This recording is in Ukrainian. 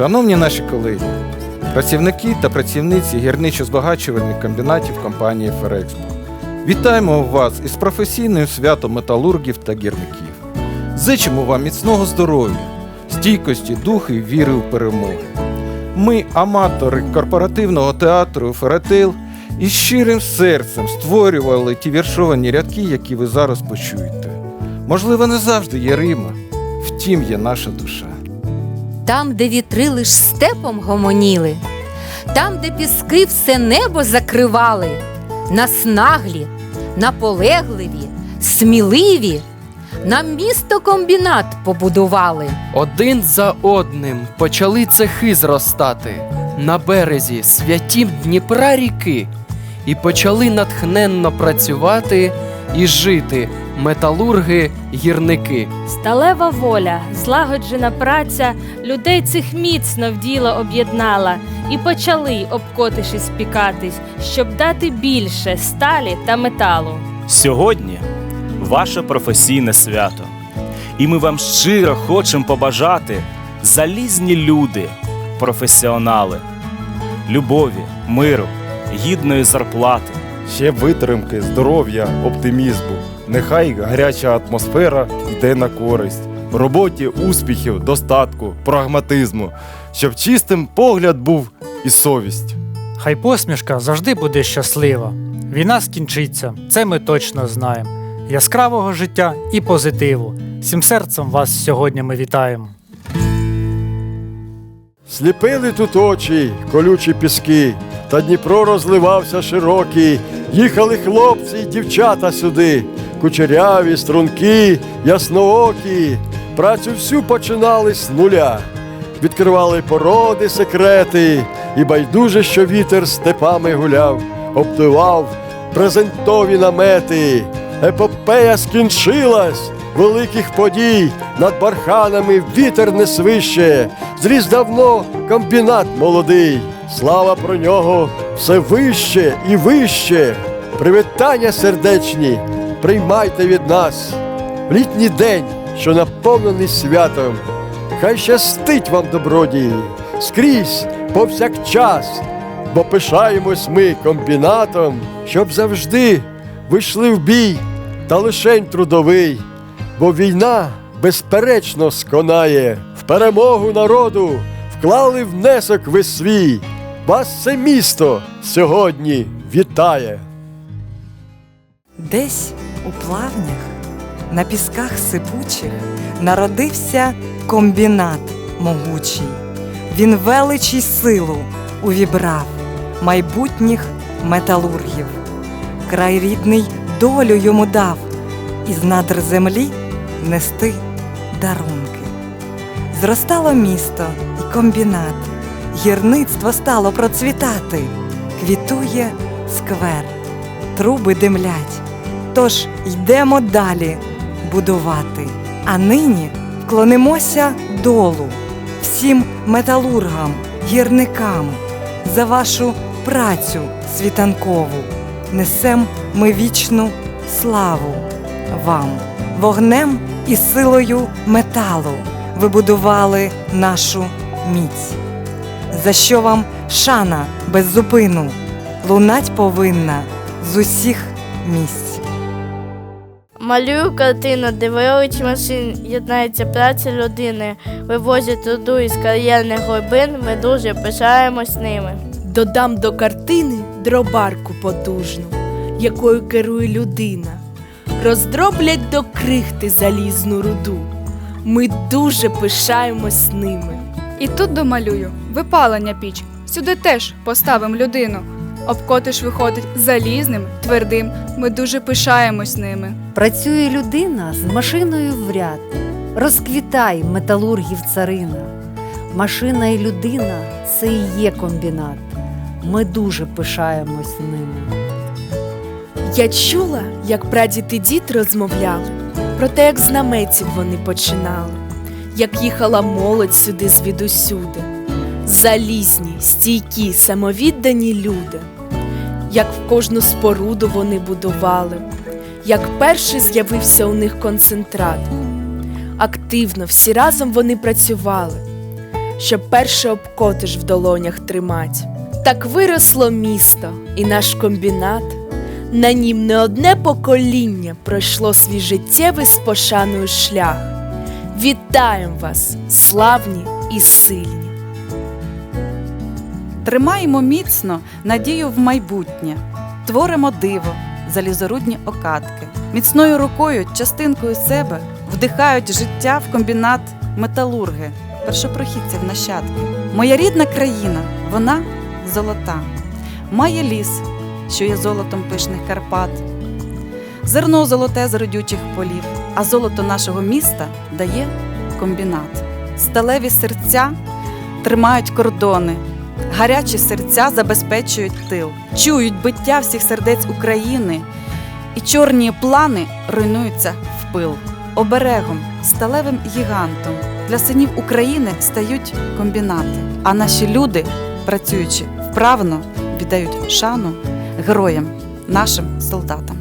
Шановні наші колеги, працівники та працівниці гірничо-збагачувальних комбінатів компанії Ферекспо, вітаємо вас із професійним святом металургів та гірників. Зичимо вам міцного здоров'я, стійкості духу і віри у перемогу. Ми, аматори корпоративного театру Феретейл, із щирим серцем створювали ті віршовані рядки, які ви зараз почуєте. Можливо, не завжди є Рима, втім є наша душа. Там, де вітри лиш степом гомоніли, там, де піски все небо закривали, наснаглі, наполегливі, сміливі, нам місто комбінат побудували. Один за одним почали цехи зростати на березі святім Дніпра ріки, і почали натхненно працювати і жити металурги гірники. Сталева воля, злагоджена праця людей цих міцно в діло об'єднала, і почали обкотиші спікатись, щоб дати більше сталі та металу. Сьогодні ваше професійне свято. І ми вам щиро хочемо побажати залізні люди, професіонали, любові, миру, гідної зарплати. Ще витримки, здоров'я, оптимізму. Нехай гаряча атмосфера йде на користь. Роботі успіхів, достатку, прагматизму, щоб чистим погляд був і совість. Хай посмішка завжди буде щаслива. Війна скінчиться, це ми точно знаємо. Яскравого життя і позитиву. Всім серцем вас сьогодні ми вітаємо. Сліпили тут очі, колючі піски, та Дніпро розливався широкий. Їхали хлопці й дівчата сюди, кучеряві, струнки, ясноокі. Працю всю починали з нуля. Відкривали породи, секрети, і байдуже, що вітер степами гуляв, обдував презентові намети. Епопея скінчилась, великих подій над барханами вітер не свище. Зріс давно комбінат молодий. Слава про нього все вище і вище. Привітання сердечні, приймайте від нас в літній день, що наповнений святом. Хай щастить вам, добродії, скрізь, повсякчас, бо пишаємось ми комбінатом, щоб завжди вийшли в бій та лишень трудовий, бо війна безперечно сконає, в перемогу народу вклали внесок ви свій. Вас це місто сьогодні вітає. Десь у плавнях, на пісках сипучих, народився комбінат могучий. Він велич і силу увібрав майбутніх металургів. Край рідний долю йому дав із надр землі нести дарунки. Зростало місто і комбінат, гірництво стало процвітати, квітує сквер, труби димлять. Тож йдемо далі будувати. А нині вклонимося долу всім металургам, гірникам за вашу працю світанкову. Несем ми вічну славу вам, вогнем і силою металу ви будували нашу міць. За що вам шана без зупину лунать повинна з усіх місць. Малюю картину, де велич машин єднається праця людини, вивозять труду із кар'єрних глибин, ми дуже пишаємось ними. Додам до картини дробарку потужну, якою керує людина. Роздроблять до крихти залізну руду. Ми дуже пишаємось ними. І тут домалюю випалення піч. Сюди теж поставим людину. Обкотиш виходить залізним, твердим. Ми дуже пишаємось ними. Працює людина з машиною в ряд. Розквітай металургів царина. Машина і людина це і є комбінат. Ми дуже пишаємось ними. Я чула, як прадід і дід розмовляли про те, як з наметів вони починали, як їхала молодь сюди звідусюди. Залізні, стійкі, самовіддані люди, як в кожну споруду вони будували, як перший з'явився у них концентрат. Активно всі разом вони працювали, щоб перше обкотиш в долонях тримать. Так виросло місто і наш комбінат. На нім не одне покоління пройшло свій життєвий з пошаною шлях. Вітаємо вас, славні і сильні! Тримаємо міцно надію в майбутнє, творимо диво, залізорудні окатки. Міцною рукою, частинкою себе вдихають життя в комбінат металурги, першопрохідців нащадки. Моя рідна країна, вона золота, має ліс, що є золотом пишних Карпат, зерно золоте з родючих полів, а золото нашого міста дає комбінат. Сталеві серця тримають кордони, Гарячі серця забезпечують тил, чують биття всіх сердець України, і чорні плани руйнуються в пил. Оберегом, сталевим гігантом для синів України стають комбінати, а наші люди, працюючи вправно, віддають шану героям, нашим солдатам.